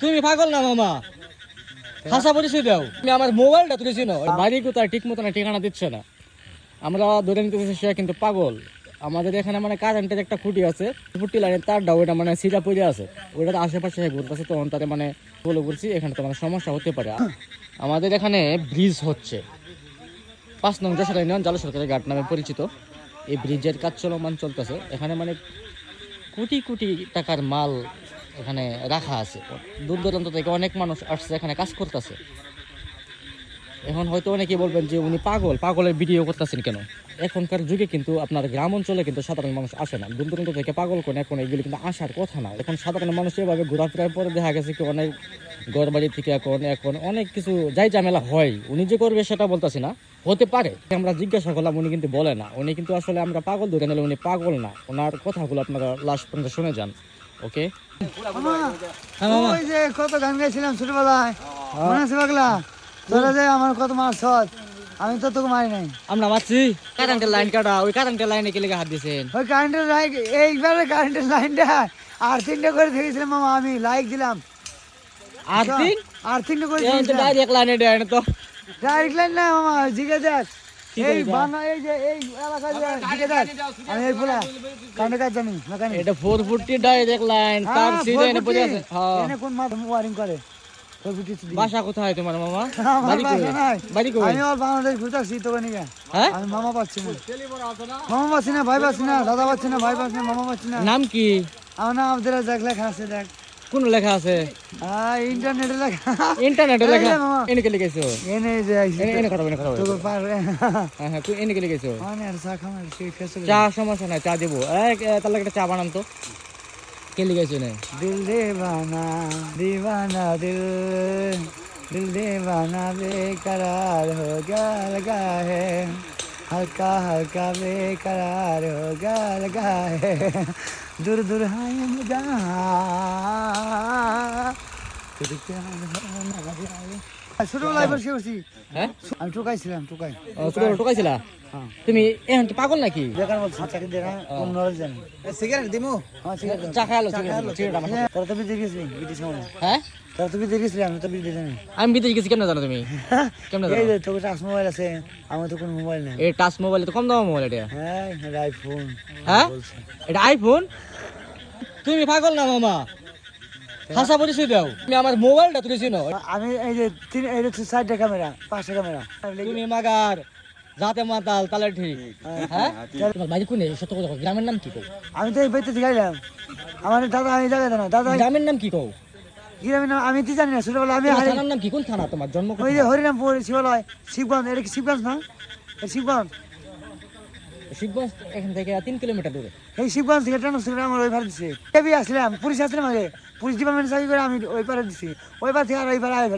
তুমি পাগল না, মামা? হাসা পরিচয় দাও। তুমি আমার মোবাইলটা তুলেছি না বাড়ি কোথায় ঠিক মতো না, ঠিকানা দিচ্ছে না। আমরা ধরে নিতে চাইছি সে কিন্তু পাগল। আমাদের এখানে মানে কারেন্টের একটা খুঁটি আছে। খুঁটি লাইনের তারটা, ওইটা মানে সিধা পড়ে আছে। ওইটার আশেপাশে ঘুরতেছে তখন তারে মানে বলে করছি এখানে তো মানে সমস্যা হতে পারে। আমাদের এখানে ব্রিজ হচ্ছে। পাঁচ নং যশোর ইউনিয়ন, জাল সরকারি ঘাট নামে পরিচিত। এই ব্রিজের কাজ চলমান চলতেছে। এখানে মানে কোটি কোটি টাকার মাল এখানে রাখা আছে। দূর দূরান্ত থেকে অনেক মানুষ আসছে, এখানে কাজ করতেছে। এখন হয়তো অনেকে বলবেন যে উনি পাগল, পাগলের ভিডিও করতেছেন কেন? এখনকার যুগে কিন্তু আপনার গ্রাম অঞ্চলে কিন্তু সাধারণ মানুষ আসে না। দূর দূরান্ত থেকে পাগল কোন, এখন এগুলি কিন্তু আসার কথা না। এখন সাধারণ মানুষ এভাবে ঘোরাফেরার পরে দেখা গেছে কি অনেক ঘর বাড়ি থেকে এখন এখন অনেক কিছু যাই ঝামেলা হয়। উনি যে করবে সেটা বলতেছি না। হতে পারে। আমরা জিজ্ঞাসা করলাম, উনি কিন্তু বলে না। উনি কিন্তু আসলে আমরা পাগল ধরে নিলে উনি পাগল না। ওনার কথাগুলো আপনারা লাস্ট পর্যন্ত শুনে যান। ওকে হ্যাঁ মামা। ওই যে কত গান গাইছিলাম ছোটবেলায় মনে আছে পাগলা? তোরা যে আমার কত মার সৎ আমি তো তোকে মারি নাই। আমরা মারছি। কারেন্টের লাইন কাটা ওই কারেন্টের লাইনে কে লেগে হাত দিয়েছেন? ওই কারেন্টের লাইট এইবারে কারেন্টের লাইনটা আর তিনটা করে দেখেছিলাম মামা আমি লাইক দিলাম। আর তিন? আর তিনটা করে এই তো ডাইরেক্ট লাইনে দেয় তো। ডাইরেক্ট লাইন না মামা করে। এই দেখ? এই যে এই এলাকায় যে জিগে আমি এই পুরা কারেন্টের কাজ মেকানিক এটা ফোর ফুটি ডাইরেক্ট লাইন তার সিধে এনে পড়ে আছে। হ্যাঁ। এনে কোন মাধ্যমে ওয়ারিং করে। বাসা কোথায় তোমার মামা? বাড়ি বাড়ি আমি আর বাংলাদেশ ঘুরতেছি তোকে নিয়ে। হ্যাঁ? আমি মামা পাচ্ছি না। মামা পাচ্ছি না ভাই পাচ্ছি না দাদা পাচ্ছি না ভাই পাচ্ছি না মামা পাচ্ছি না। নাম কি? আমার নাম আব্দুল রাজাক লেখা আছে দেখ। কোন লেখা আছে? ইন্টারনেটে লেখা। ইন্টারনেটে লেখা। এনে কে লিখেছো? এনে যে এনে খাটাবো এনে খাটাবো তো পারে হ্যাঁ হ্যাঁ এনে কে লিখেছো? মানে আর চা খামার সে চা সমস্যা নাই চা দেবো। এক তাহলে একটা চা বানান তো। কে লিখেছো না দিল দেবানা দিবানা দিল। দিল দেবানা বেকরার হো গাল লগা হে হালকা হালকা বেকরার হো গাল লগা दूर दूर हाय मुदा আমি ঠুকাইছিলাম ঠুকাই। তুমি টোকাইছিলা তুমি এখন কি পাগল নাকি? বেকার বলছি চাকরি দিয়ে না কোন নলেজ জানি সিগারেট দিমু? আমার সিগারেট চা খাইলো সিগারেট আমার সাথে। তোরা তো বিদেশ মানে হ্যাঁ? তোরা বিদেশ আমি তো বিদেশ জানি আমি বিদেশ গেছি কেমন জানো তুমি? কেমন জানো? টাচ মোবাইল আছে আমার তো কোনো মোবাইল নেই। এই টাচ মোবাইল তো কম দাম মোবাইল এটা। হ্যাঁ এটা আইফোন হ্যাঁ? এটা আইফোন তুমি পাগল না মামা? হাসা পরিচয় দাও। তুমি আমার মোবাইলটা তুলেছি না আমি এই যে তিন এই যে চারটা ক্যামেরা পাঁচটা ক্যামেরা। তুমি মাগার যাতে মাতাল তাহলে ঠিক। হ্যাঁ? তোমার বাড়ি কোনে? সত্য কথা গ্রামের নাম কি কও? আমি তো এই বাইতে শিখাইলাম আমার দাদা আমি জায়গা না দাদা গ্রামের নাম কি কও? গ্রামের নাম আমি তো জানি না ছোটবেলা আমি থানার নাম কি? কোন থানা তোমার? জন্ম ওই যে হরিনামপুর শিবালয় শিবগঞ্জ এটা কি শিবগঞ্জ না? শিবগঞ্জ। শিবগঞ্জ এখান থেকে তিন কিলোমিটার দূরে। এই শিবগঞ্জ থেকে ট্রেন করে আমার ওই পারে দিছে। আসলাম, পুলিশ আসলাম আগে পুলিশ ডিপার্টমেন্ট চাকরি করে আমি ওই পারে দিছি। ওই পার থেকে আর ওই পারে আয়